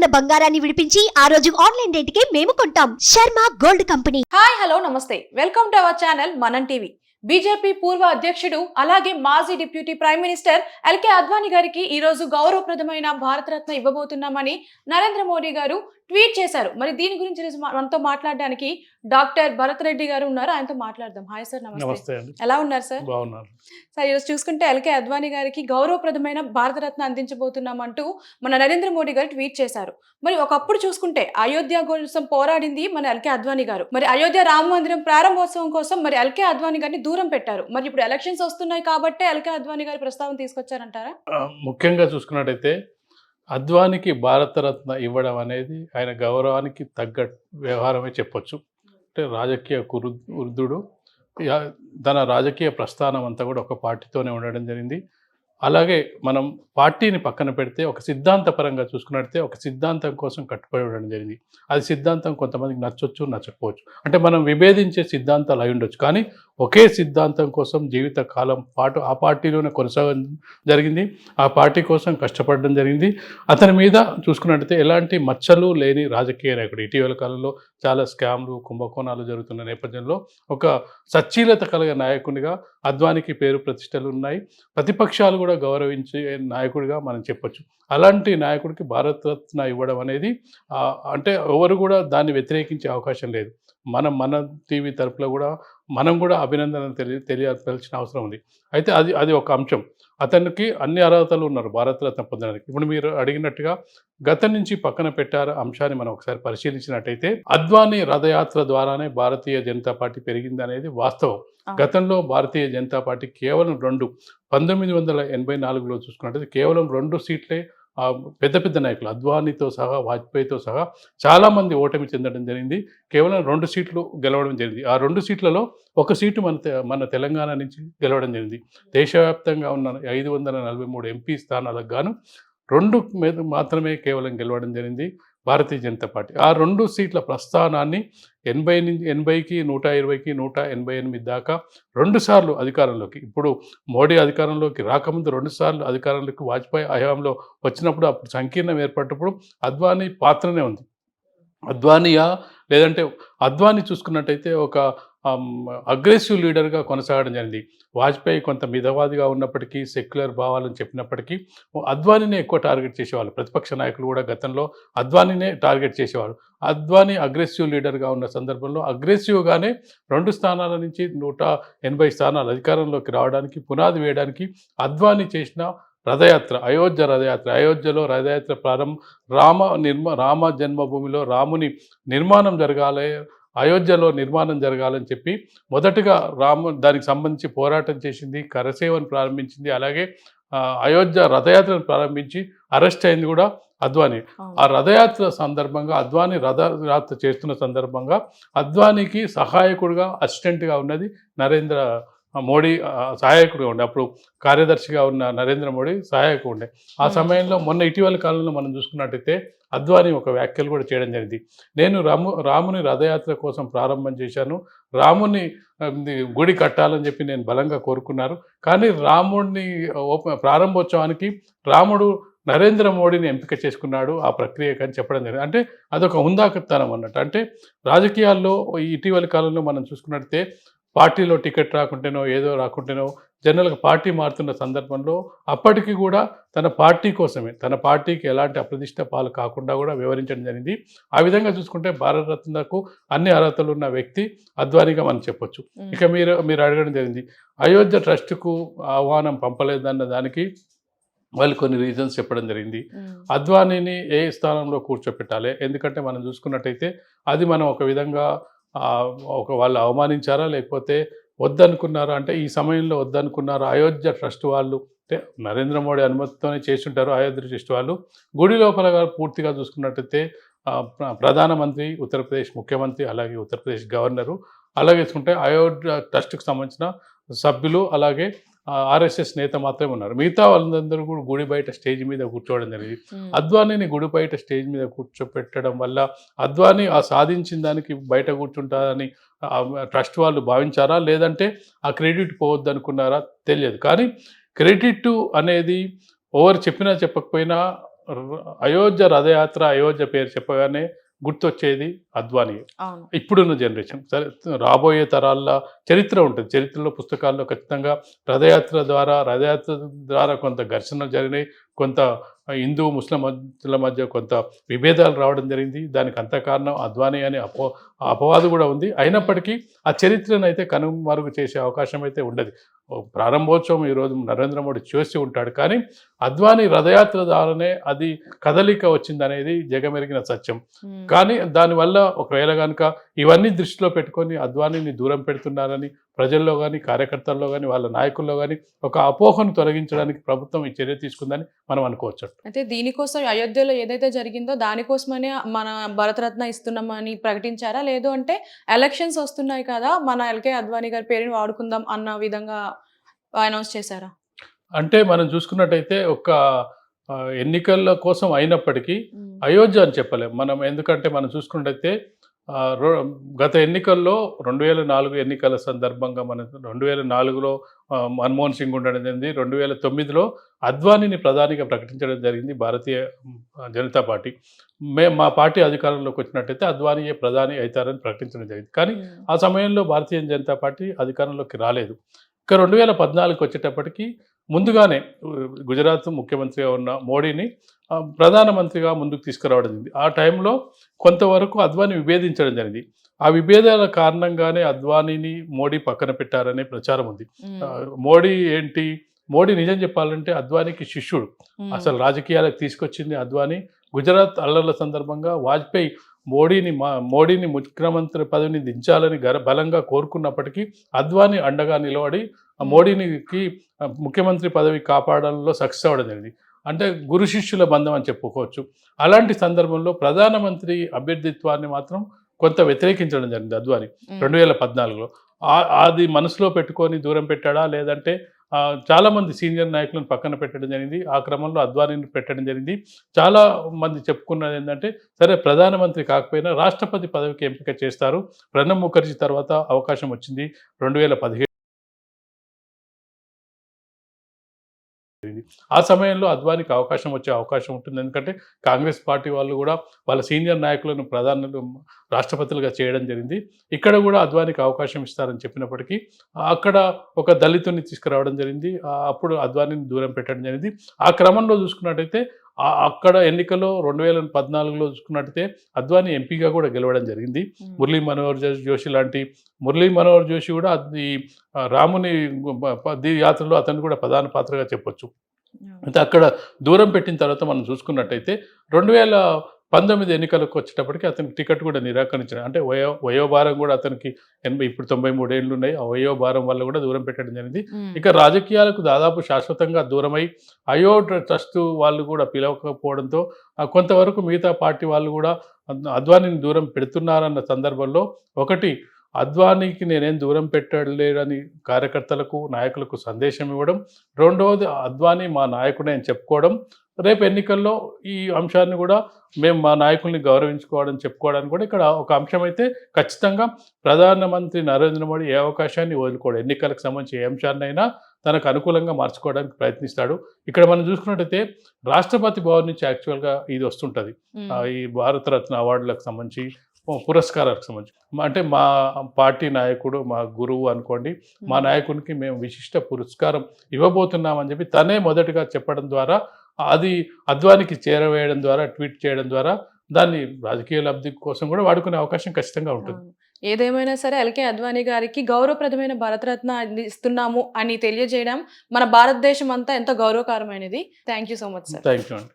ఉన్న బంగారాన్ని విడిపించి ఆ రోజు ఆన్లైన్ రేటుకే మేము కొంటాం. Sharma gold company. Hi hello నమస్తే. Welcome to our channel Manam TV. BJP పూర్వ అధ్యక్షుడు అలాగే మాజీ deputy prime minister L K Advani గారికి ఈ రోజు గౌరవప్రదమైన భారతరత్న ఇవ్వబోతున్నామని నరేంద్ర మోడీ గారు ట్వీట్ చేశారు. మరి దీని గురించి మనతో మాట్లాడడానికి డాక్టర్ భరత్ రెడ్డి గారు ఉన్నారు. ఆయనతో మాట్లాడదాం. హాయ్ సార్ నమస్తే. ఎలా ఉన్నారు సార్? బాగున్నారు. సార్ ఈరోజు చూసుకుంటే ఎల్కే అద్వానీ గారికి గౌరవప్రదమైన భారతరత్న అందించబోతున్నామంటూ మన నరేంద్ర మోడీ గారు ట్వీట్ చేశారు. మరి ఒకప్పుడు చూసుకుంటే అయోధ్య కోసం పోరాడింది మన ఎల్కే అద్వానీ గారు. మరి అయోధ్య రామ మందిరం ప్రారంభోత్సవం కోసం మరి ఎల్కే అద్వానీ గారిని దూరం పెట్టారు. మరి ఇప్పుడు ఎలక్షన్స్ వస్తున్నాయి కాబట్టే ఎల్కే అద్వానీ గారి ప్రస్తావన తీసుకొచ్చారంటారా? ముఖ్యంగా చూసుకున్నట్టయితే అద్వానికి భారతరత్న ఇవ్వడం అనేది ఆయన గౌరవానికి తగ్గ వ్యవహారమే చెప్పొచ్చు. అంటే రాజకీయ కురు వృద్ధుడు తన రాజకీయ ప్రస్థానం అంతా కూడా ఒక పార్టీతోనే ఉండడం జరిగింది. అలాగే మనం పార్టీని పక్కన పెడితే ఒక సిద్ధాంతపరంగా చూసుకున్నట్టే ఒక సిద్ధాంతం కోసం కట్టుబడి ఉండడం జరిగింది. అది సిద్ధాంతం కొంతమందికి నచ్చొచ్చు నచ్చకపోవచ్చు. అంటే మనం విభేదించే సిద్ధాంతాలు అయి ఉండొచ్చు. కానీ ఒకే సిద్ధాంతం కోసం జీవిత కాలం పాటు ఆ పార్టీలోనే కొనసాగడం జరిగింది. ఆ పార్టీ కోసం కష్టపడడం జరిగింది. అతని మీద చూసుకున్నట్టయితే ఎలాంటి మచ్చలు లేని రాజకీయ నాయకుడు. ఇటీవల కాలంలో చాలా స్కామ్లు కుంభకోణాలు జరుగుతున్న నేపథ్యంలో ఒక సచ్చీలత కలిగిన నాయకునిగా అద్వానికి పేరు ప్రతిష్టలు ఉన్నాయి. ప్రతిపక్షాలు కూడా గౌరవించే నాయకుడిగా మనం చెప్పొచ్చు. అలాంటి నాయకుడికి భారతరత్న ఇవ్వడం అనేది అంటే ఎవరు కూడా దాన్ని వ్యతిరేకించే అవకాశం లేదు. మనం మన టీవీ తరపులో కూడా మనం కూడా అభినందన తెలియ తెలియాల్సిన అవసరం ఉంది. అయితే అది అది ఒక అంశం. అతనికి అన్ని అర్హతలు ఉన్నారు భారతరత్న పొందడానికి. ఇప్పుడు మీరు అడిగినట్టుగా గతం నుంచి పక్కన పెట్టారు అంశాన్ని మనం ఒకసారి పరిశీలించినట్టయితే అద్వానీ రథయాత్ర ద్వారానే భారతీయ జనతా పార్టీ పెరిగింది అనేది వాస్తవం. గతంలో భారతీయ జనతా పార్టీ కేవలం రెండు పంతొమ్మిది వందల ఎనభై నాలుగులో చూసుకున్నట్టయితే కేవలం రెండు సీట్లే పెద్ద పెద్ద నాయకులు అద్వానీతో సహా వాజ్పేయితో సహా చాలామంది ఓటమి చెందడం జరిగింది. కేవలం రెండు సీట్లు గెలవడం జరిగింది. ఆ రెండు సీట్లలో ఒక సీటు మన తె- మన తెలంగాణ నుంచి గెలవడం జరిగింది. దేశవ్యాప్తంగా ఉన్న ఐదు వందల నలభై మూడు ఎంపీ స్థానాలకు గాను రెండు మీద మాత్రమే కేవలం గెలవడం జరిగింది. భారతీయ జనతా పార్టీ. ఆ రెండు సీట్ల ప్రస్థానాన్ని ఎనభై నుంచి ఎనభైకి నూట ఇరవైకి నూట ఎనభై ఎనిమిది దాకా రెండుసార్లు అధికారంలోకి ఇప్పుడు మోడీ అధికారంలోకి రాకముందు రెండుసార్లు అధికారంలోకి వాజ్పేయి హయాంలో వచ్చినప్పుడు అప్పుడు సంకీర్ణం ఏర్పడినప్పుడు అద్వానీ పాత్రనే ఉంది. అద్వానియా లేదంటే అద్వానీ చూసుకున్నట్టయితే ఒక అగ్రెసివ్ లీడర్గా కొనసాగడం జరిగింది. వాజ్పేయి కొంత మితవాదిగా ఉన్నప్పటికీ సెక్యులర్ భావాలను చెప్పినప్పటికీ అద్వానీనే ఎక్కువ టార్గెట్ చేసేవాళ్ళు. ప్రతిపక్ష నాయకులు కూడా గతంలో అద్వానీనే టార్గెట్ చేసేవారు. అద్వానీ అగ్రెసివ్ లీడర్గా ఉన్న సందర్భంలో అగ్రెసివ్గానే రెండు స్థానాల నుంచి నూట ఎనభై స్థానాలు అధికారంలోకి రావడానికి పునాది వేయడానికి అద్వానీ చేసిన రథయాత్ర అయోధ్య రథయాత్ర అయోధ్యలో రథయాత్ర ప్రారంభం రామ నిర్మ రామ జన్మభూమిలో రాముని నిర్మాణం జరగాలి అయోధ్యలో నిర్మాణం జరగాలని చెప్పి మొదటగా రాము దానికి సంబంధించి పోరాటం చేసింది కరసేవను ప్రారంభించింది అలాగే అయోధ్య రథయాత్రను ప్రారంభించి అరెస్ట్ అయింది కూడా అద్వానీ. ఆ రథయాత్ర సందర్భంగా అద్వానీ రథయాత్ర చేస్తున్న సందర్భంగా అద్వానీకి సహాయకుడిగా అసిస్టెంట్గా ఉన్నది నరేంద్ర మోడీ ఆ, సహాయకుడిగా ఉండే. అప్పుడు కార్యదర్శిగా ఉన్న నరేంద్ర మోడీ సహాయకుడు ఉండే. ఆ Hmm. సమయంలో మొన్న ఇటీవల కాలంలో మనం చూసుకున్నట్టయితే అద్వానీ ఒక వ్యాఖ్యలు కూడా చేయడం జరిగింది. నేను రాము రాముని రథయాత్ర కోసం ప్రారంభం చేశాను. రాముని గుడి కట్టాలని చెప్పి నేను బలంగా కోరుకున్నారు. కానీ రాముడిని ప్రారంభోత్సవానికి రాముడు నరేంద్ర మోడీని ఎంపిక చేసుకున్నాడు ఆ ప్రక్రియకు అని చెప్పడం జరిగింది. అంటే అదొక హుందాకతనం అన్నట్టు. అంటే రాజకీయాల్లో ఇటీవలి కాలంలో మనం చూసుకున్నట్టయితే పార్టీలో టికెట్ రాకుంటేనో ఏదో రాకుంటేనో జనరల్గా పార్టీ మారుతున్న సందర్భంలో అప్పటికి కూడా తన పార్టీ కోసమే తన పార్టీకి ఎలాంటి అప్రదిష్ట పాలు కాకుండా కూడా వివరించడం జరిగింది. ఆ విధంగా చూసుకుంటే భారతరత్నకు అన్ని అర్హతలు ఉన్న వ్యక్తి అద్వానిగా మనం చెప్పొచ్చు. ఇక మీరు మీరు అడగడం జరిగింది అయోధ్య ట్రస్ట్కు ఆహ్వానం పంపలేదన్న దానికి వాళ్ళు కొన్ని రీజన్స్ చెప్పడం జరిగింది. అద్వానీని ఏ స్థానంలో కూర్చోపెట్టాలి? ఎందుకంటే మనం చూసుకున్నట్టయితే అది మనం ఒక విధంగా ఒక వాళ్ళు అవమానించారా? లేకపోతే వద్దనుకున్నారా? అంటే ఈ సమయంలో వద్దనుకున్నారా? అయోధ్య ట్రస్ట్ వాళ్ళు అంటే నరేంద్ర మోడీ అనుమతితోనే చేస్తుంటారు అయోధ్య ట్రస్ట్ వాళ్ళు. గుడి లోపల పూర్తిగా చూసుకున్నట్టయితే ప్ర- ప్రధానమంత్రి ఉత్తరప్రదేశ్ ముఖ్యమంత్రి అలాగే ఉత్తరప్రదేశ్ గవర్నరు అలాగే చూసుకుంటే అయోధ్య ట్రస్ట్కి సంబంధించిన సభ్యులు అలాగే ఆర్ఎస్ఎస్ నేత మాత్రమే ఉన్నారు. మిగతా వాళ్ళందరూ కూడా గుడి బయట స్టేజ్ మీద కూర్చోవడం జరిగింది. అద్వానీని గుడి బయట స్టేజ్ మీద కూర్చోపెట్టడం వల్ల అద్వానీ ఆ సాధించిన దానికి బయట కూర్చుంటారని ట్రస్ట్ వాళ్ళు భావించారా? లేదంటే ఆ క్రెడిట్ పోవద్దు అనుకున్నారా తెలియదు. కానీ క్రెడిట్ అనేది ఓవర్ చెప్పినా చెప్పకపోయినా అయోధ్య రథయాత్ర అయోధ్య పేరు చెప్పగానే గుర్తొచ్చేది అద్వానీ ఇప్పుడున్న జనరేషన్. సరే రాబోయే తరాల చరిత్ర ఉంటుంది. చరిత్రలో పుస్తకాల్లో ఖచ్చితంగా రథయాత్ర ద్వారా రథయాత్ర ద్వారా కొంత ఘర్షణలు జరిగినాయి. కొంత హిందూ ముస్లిం మధ్యల మధ్య కొంత విభేదాలు రావడం జరిగింది. దానికి అంత కారణం అద్వానీ అనే అపో అపవాదు కూడా ఉంది. అయినప్పటికీ ఆ చరిత్రను అయితే కనుమరుగు చేసే అవకాశం అయితే ఉండదు. ప్రారంభోత్సవం ఈరోజు నరేంద్ర మోడీ చేసి ఉంటాడు. కానీ అద్వానీ రథయాత్ర ద్వారానే అది కదలిక వచ్చిందనేది జగమెరిగిన సత్యం. కానీ దానివల్ల ఒకవేళ కనుక ఇవన్నీ దృష్టిలో పెట్టుకొని అద్వానీని దూరం పెడుతున్నారని ప్రజల్లో కానీ కార్యకర్తల్లో కానీ వాళ్ళ నాయకుల్లో కానీ ఒక అపోహను తొలగించడానికి ప్రభుత్వం ఈ చర్య తీసుకుందని మనం అనుకోవచ్చు. అయితే దీనికోసం అయోధ్యలో ఏదైతే జరిగిందో దానికోసమనే మన భరతరత్న ఇస్తున్నామని ప్రకటించారా? లేదు అంటే ఎలక్షన్స్ వస్తున్నాయి కదా మన ఎల్కే అద్వానీ గారి పేరుని వాడుకుందాం అన్న విధంగా అనౌన్స్ చేశారా? అంటే మనం చూసుకున్నట్టయితే ఒక ఎన్నికల కోసం అయినప్పటికీ అయోధ్య అని చెప్పలేం. మనం ఎందుకంటే మనం చూసుకున్నట్టయితే గత ఎన్నికల్లో రెండు వేల నాలుగు ఎన్నికల సందర్భంగా మన రెండు వేల నాలుగులో మన్మోహన్ సింగ్ ఉండడం జరిగింది. రెండు వేల తొమ్మిదిలో అద్వానీని ప్రధానిగా ప్రకటించడం జరిగింది భారతీయ జనతా పార్టీ. మే మా పార్టీ అధికారంలోకి వచ్చినట్టయితే అద్వానీయే ప్రధాని అవుతారని ప్రకటించడం జరిగింది. కానీ ఆ సమయంలో భారతీయ జనతా పార్టీ అధికారంలోకి రాలేదు. ఇక రెండు వేల పద్నాలుగుకి వచ్చేటప్పటికి ముందుగానే గుజరాత్ ముఖ్యమంత్రిగా ఉన్న మోడీని ప్రధానమంత్రిగా ముందుకు తీసుకురావడం జరిగింది. ఆ టైంలో కొంతవరకు అద్వానీ విభేదించడం జరిగింది. ఆ విభేదాల కారణంగానే అద్వానీని మోడీ పక్కన పెట్టారనే ప్రచారం ఉంది. మోడీ ఏంటి? మోడీ నిజం చెప్పాలంటే అద్వానీకి శిష్యుడు. అసలు రాజకీయాలకు తీసుకొచ్చింది అద్వానీ. గుజరాత్ అల్లర్ల సందర్భంగా వాజ్పేయి మోడీని మా మోడీని ముఖ్యమంత్రి పదవిని దించాలని గర బలంగా కోరుకున్నప్పటికీ అద్వానీ అండగా నిలబడి మోడీనికి ముఖ్యమంత్రి పదవి కాపాడంలో సక్సెస్ అవ్వడం జరిగింది. అంటే గురు శిష్యుల బంధం అని చెప్పుకోవచ్చు. అలాంటి సందర్భంలో ప్రధానమంత్రి అభ్యర్థిత్వాన్ని మాత్రం కొంత వ్యతిరేకించడం జరిగింది అద్వానీ ఉమ్. రెండు వేల పద్నాలుగులో అది మనసులో పెట్టుకొని దూరం పెట్టాడా? లేదంటే ఆ, చాలా మంది సీనియర్ నాయకులను పక్కన పెట్టడం జరిగింది. ఆ క్రమంలో అద్వానీని పెట్టడం జరిగింది. చాలా మంది చెప్పుకున్నది ఏంటంటే సరే ప్రధానమంత్రి కాకపోయినా రాష్ట్రపతి పదవికి ఎంపిక చేస్తారు. ప్రణబ్ ముఖర్జీ తర్వాత అవకాశం వచ్చింది. రెండు వేల ఆ సమయంలో అద్వానికి అవకాశం వచ్చే అవకాశం ఉంటుంది. ఎందుకంటే కాంగ్రెస్ పార్టీ వాళ్ళు కూడా వాళ్ళ సీనియర్ నాయకులను ప్రధానులు రాష్ట్రపతులుగా చేయడం జరిగింది. ఇక్కడ కూడా అద్వానికి అవకాశం ఇస్తారని చెప్పినప్పటికీ అక్కడ ఒక దళితుని తీసుకురావడం జరిగింది. అప్పుడు అద్వానీని దూరం పెట్టడం జరిగింది. ఆ క్రమంలో చూసుకున్నట్టయితే అక్కడ ఎన్నికల్లో రెండు వేల పద్నాలుగులో చూసుకున్నట్టయితే అద్వానీ ఎంపీగా కూడా గెలవడం జరిగింది. మురళీ మనోహర్ జోషి లాంటి మురళీ మనోహర్ జోషి కూడా ఆ, రాముని యాత్రలో అతను కూడా ప్రధాన పాత్రగా చెప్పొచ్చు. అయితే అక్కడ దూరం పెట్టిన తర్వాత మనం చూసుకున్నట్టయితే రెండు వేల పంతొమ్మిది ఎన్నికలకు వచ్చేటప్పటికి అతనికి టికెట్ కూడా నిరాకరించారు. అంటే వయో వయోభారం కూడా అతనికి ఎనభై ఇప్పుడు తొంభై మూడు ఏళ్ళు ఉన్నాయి ఆ వయోభారం వల్ల కూడా దూరం పెట్టడం జరిగింది. ఇక రాజకీయాలకు దాదాపు శాశ్వతంగా దూరమై అయో ట్రస్ట్ వాళ్ళు కూడా పిలవకపోవడంతో కొంతవరకు మిగతా పార్టీ వాళ్ళు కూడా అద్- అద్వానీని దూరం పెడుతున్నారన్న సందర్భంలో ఒకటి అద్వానీకి నేనేం దూరం పెట్టలేదని కార్యకర్తలకు నాయకులకు సందేశం ఇవ్వడం రెండవది అద్వానీ మా నాయకుడే అని చెప్పుకోవడం రేపు ఎన్నికల్లో ఈ అంశాన్ని కూడా మేము మా నాయకుల్ని గౌరవించుకోవడం చెప్పుకోవడానికి కూడా ఇక్కడ ఒక అంశం అయితే ఖచ్చితంగా ప్రధానమంత్రి నరేంద్ర మోడీ ఏ అవకాశాన్ని వదులుకోడు ఎన్నికలకు సంబంధించి ఏ అంశాన్నైనా తనకు అనుకూలంగా మార్చుకోవడానికి ప్రయత్నిస్తాడు. ఇక్కడ మనం చూసుకున్నట్టయితే రాష్ట్రపతి భవన్ నుంచి యాక్చువల్గా ఇది వస్తుంటుంది. ఈ భారతరత్న అవార్డులకు సంబంధించి పురస్కారాలకు సంబంధించి. అంటే మా పార్టీ నాయకుడు మా గురువు అనుకోండి మా నాయకునికి మేము విశిష్ట పురస్కారం ఇవ్వబోతున్నామని చెప్పి తనే మొదటగా చెప్పడం ద్వారా అది అద్వానికి చేరవేయడం ద్వారా ట్వీట్ చేయడం ద్వారా దాన్ని రాజకీయ లబ్ధి కోసం కూడా వాడుకునే అవకాశం ఖచ్చితంగా ఉంటుంది. ఏదేమైనా సరే ఎల్కే అద్వానీ గారికి గౌరవప్రదమైన భారతరత్న ఇస్తున్నాము అని తెలియజేయడం మన భారతదేశం అంతా ఎంతో గౌరవకరమైనది. Thank you so much sir. Thank you అండి.